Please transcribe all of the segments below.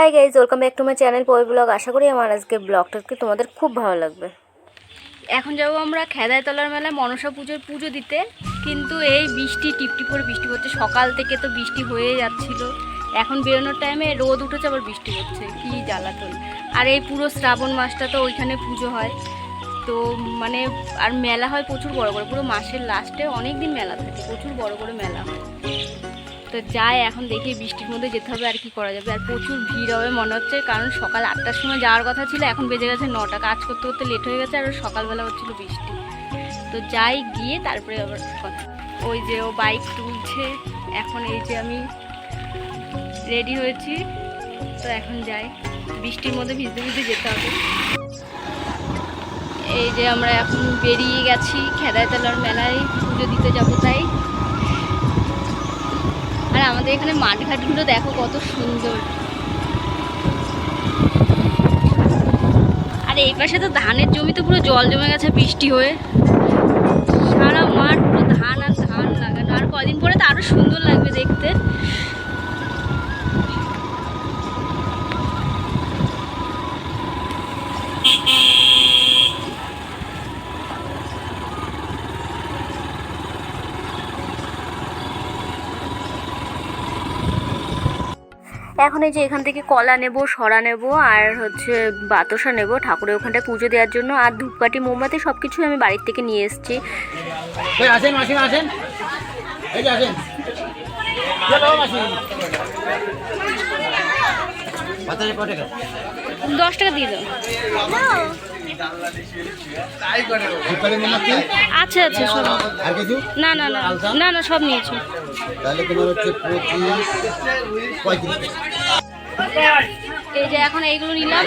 Hi guys welcome back to my channel পয় blog আশা করি আমার আজকের ব্লগটাকে তোমাদের খুব ভালো লাগবে। এখন যাব আমরা খেদাইতলার মেলায় মনসা পুজোর পুজো দিতে। কিন্তু এই বৃষ্টি টিপটিপ করে বৃষ্টি হচ্ছে। সকাল থেকে তো বৃষ্টি হয়ে যাচ্ছিল। এখন বেরোনোর টাইমে রোদ উঠেছে, আবার বৃষ্টি হচ্ছে। কি জ্বালাতন। আর এই পুরো শ্রাবণ মাসটা তো ওইখানে পুজো হয়। তো মানে আর মেলা হয় প্রচুর বড় করে পুরো মাসের লাস্টে অনেক দিন মেলা থাকে। প্রচুর বড় করে মেলা হয়। তো যাই, এখন দেখি বৃষ্টির মধ্যে যেতে হবে আর কি করা যাবে। আর প্রচুর ভিড় হবে মনে হচ্ছে, কারণ সকাল আটটার সময় যাওয়ার কথা ছিল, এখন বেজে গেছে নটা। কাজ করতে করতে লেট হয়ে গেছে, আর সকালবেলা হচ্ছিল বৃষ্টি। তো যাই, গিয়ে তারপরে আবার কথা ওই যে ও বাইক তুলছে, এখন এই যে আমি রেডি হয়েছি। তো এখন যাই, বৃষ্টির মধ্যে ভিজতে ভিজতে যেতে হবে। এই যে আমরা এখন বেরিয়ে গেছি খেদাইতলার মেলায়, পুজো দিতে যাব তাই। আর আমাদের এখানে মাঠঘাটগুলো দেখো কত সুন্দর। আর এই পাশে তো ধানের জমি তো পুরো জল জমে গেছে বৃষ্টি হয়ে। সারা মাঠ পুরো ধান আর ধান লাগানো। আর কদিন পরে তো আরও সুন্দর লাগবে দেখতে। এখন এই যে এখান থেকে কলা নেব সরা নেব আর হচ্ছে বাতাসা নেব ঠাকুরের ওখানটা পুজো দেওয়ার জন্য। আর ধূপকাঠি মোমবাতি সব কিছুই আমি বাড়ির থেকে নিয়ে এসেছি। আসেন আসেন এই যে আসেন। দশ টাকা দিয়ে দাও। আচ্ছা আচ্ছা সব। আর কিছু? না না না না না সব নিয়েছি। তাহলে তোমার হচ্ছে পঁচিশ পঁয়ত্রিশ এই যে এখন এইগুলো নিলাম।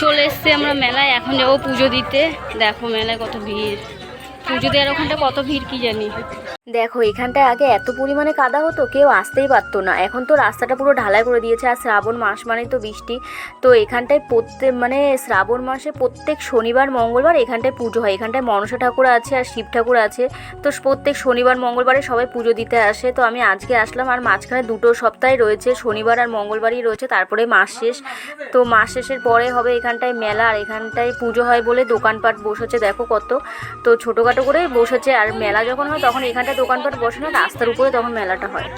চলে এসছে আমরা মেলায়। এখন যাব পুজো দিতে। দেখো মেলায় কত ভিড়। পুজো দেওয়ার ওখানটা কত ভিড় কি জানি। দেখো, এখানটায় আগে এত পরিমাণে কাদা হতো, কেউ আসতেই পারতো না। এখন তো রাস্তাটা পুরো ঢালাই করে দিয়েছে, আর শ্রাবণ মাস মানেই তো বৃষ্টি। তো এখানটায় প্রত্যেক মানে শ্রাবণ মাসে প্রত্যেক শনিবার, মঙ্গলবার এখানটায় পুজো হয়। এখানটায় মনসা ঠাকুর আছে আর শিব ঠাকুর আছে। তো প্রত্যেক শনিবার, মঙ্গলবারে সবাই পুজো দিতে আসে। তো আমি আজকে আসলাম, আর মাঝখানে দুটো সপ্তাহে রয়েছে, শনিবার আর মঙ্গলবারই রয়েছে, তারপরে মাস শেষ। তো মাস শেষের পরে হবে এখানটায় মেলা, আর এখানটায় পুজো হয় বলে দোকানপাট বসেছে, দেখো কত। তো ছোটোখাটো করে বসেছে, আর মেলা যখন হয় তখন এখানটায় দোকানপাট বসে না রাস্তার উপরে তখন মেলাটা হয়।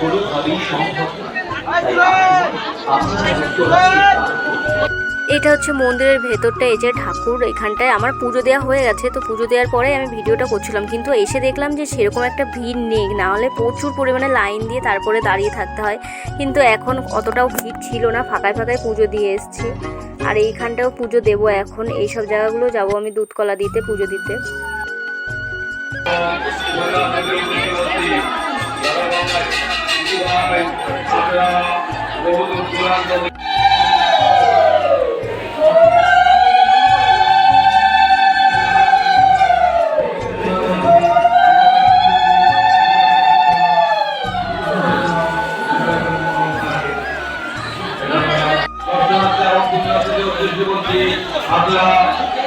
কোনোভাবেই সম্ভব এটা হচ্ছে মন্দিরের ভেতরটা, এই যে ঠাকুর এখানটায় আমার পুজো দেওয়া হয়ে গেছে, তো পুজো দেওয়ার পরে আমি ভিডিওটা করছিলাম। কিন্তু এসে দেখলাম যে সেরকম একটা ভিড় নেই, না হলে প্রচুর পরিমাণে লাইন দিয়ে তারপরে দাঁড়িয়ে থাকতে হয়। কিন্তু এখন অতটাও ভিড় ছিল না, ফাঁকায় ফাঁকায় পুজো দিয়ে এসছি। আর এইখানটাও পুজো দেবো এখন এইসব জায়গাগুলো যাব আমি দুধকলা দিতে, পুজো দিতে।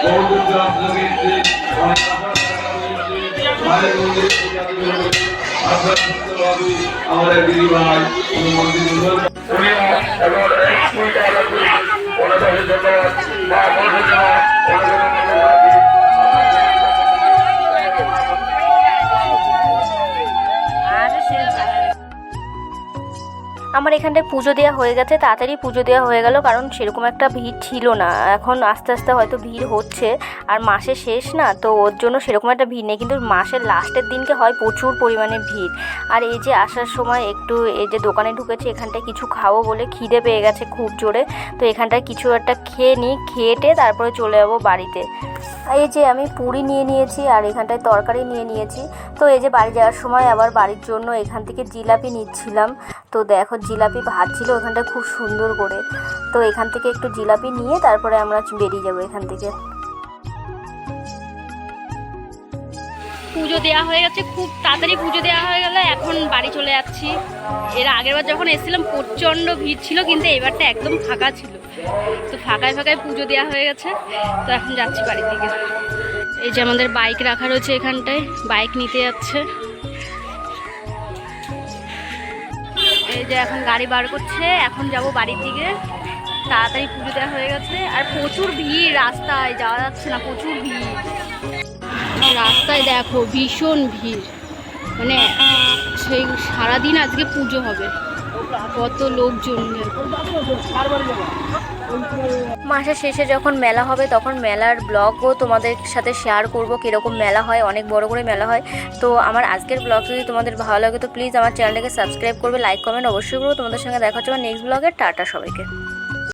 বহুদূর দূরান্ত থেকে অনেক মায়ের মন্দিরে সুন্দরভাবে আমাদের দিদি ভাই মন্দির এবং এক ওনার কাছে ধন্যবাদ মা বলছে আমার এখানটায় পুজো দেওয়া হয়ে গেছে, তাড়াতাড়ি পুজো দেওয়া হয়ে গেল, কারণ সেরকম একটা ভিড় ছিল না। এখন আস্তে আস্তে হয়তো ভিড় হচ্ছে, আর মাসের শেষ না, তো ওর জন্য সেরকম একটা ভিড় নেই, কিন্তু মাসের লাস্টের দিনকে হয় প্রচুর পরিমাণে ভিড়। আর এই যে আসার সময় একটু এই যে দোকানে ঢুকেছি, এখানটায় কিছু খাব বলে খিদে পেয়ে গেছে খুব জোরে, তো এখানটায় কিছু একটা খেয়ে নিই খেয়েটে তারপরে চলে যাব বাড়িতে। এই যে আমি পুরি নিয়ে নিয়েছি আর এখানটায় তরকারি নিয়ে নিয়েছি। তো এই যে বাড়ি যাওয়ার সময় আবার বাড়ির জন্য এখান থেকে জিলাপি নিচ্ছিলাম। তো দেখো জিলাপি ভাজছিল ওখানটা খুব সুন্দর করে। তো এখান থেকে একটু জিলাপি নিয়ে তারপরে আমরা বেরিয়ে যাব এখান থেকে। পুজো দেওয়া হয়ে গেছে, খুব তাড়াতাড়ি পুজো দেওয়া হয়ে গেল, এখন বাড়ি চলে যাচ্ছি। এর আগেরবার যখন এসেছিলাম, প্রচণ্ড ভিড় ছিল, কিন্তু এবারটা একদম ফাঁকা ছিল। তো ফাঁকায় ফাঁকায় পুজো দেওয়া হয়ে গেছে, তো এখন যাচ্ছি বাড়ির দিকে। এই যে আমাদের বাইক রাখা রয়েছে এখানটায়, বাইক নিতে যাচ্ছে। এই যে এখন গাড়ি বার করছে, এখন যাব বাড়ির দিকে। তাড়াতাড়ি পুজো দেওয়া হয়ে গেছে, আর প্রচুর ভিড় রাস্তায়, যাওয়া যাচ্ছে না, প্রচুর ভিড়। রাস্তায় দেখো ভীষণ ভিড়। মানে সেই সারাদিন আজকে পুজো হবে। কত লোকজন মাসের শেষে যখন মেলা হবে, তখন মেলার ব্লগও তোমাদের সাথে শেয়ার করব কীরকম মেলা হয়, অনেক বড় করে মেলা হয়। তো আমার আজকের ব্লগ যদি তোমাদের ভালো লাগে, তো প্লিজ আমার চ্যানেলটাকে সাবস্ক্রাইব করবে লাইক কমেন্ট অবশ্যই করব তোমাদের সঙ্গে দেখা হচ্ছে আমার নেক্সট ব্লগে টাটা সবাইকে।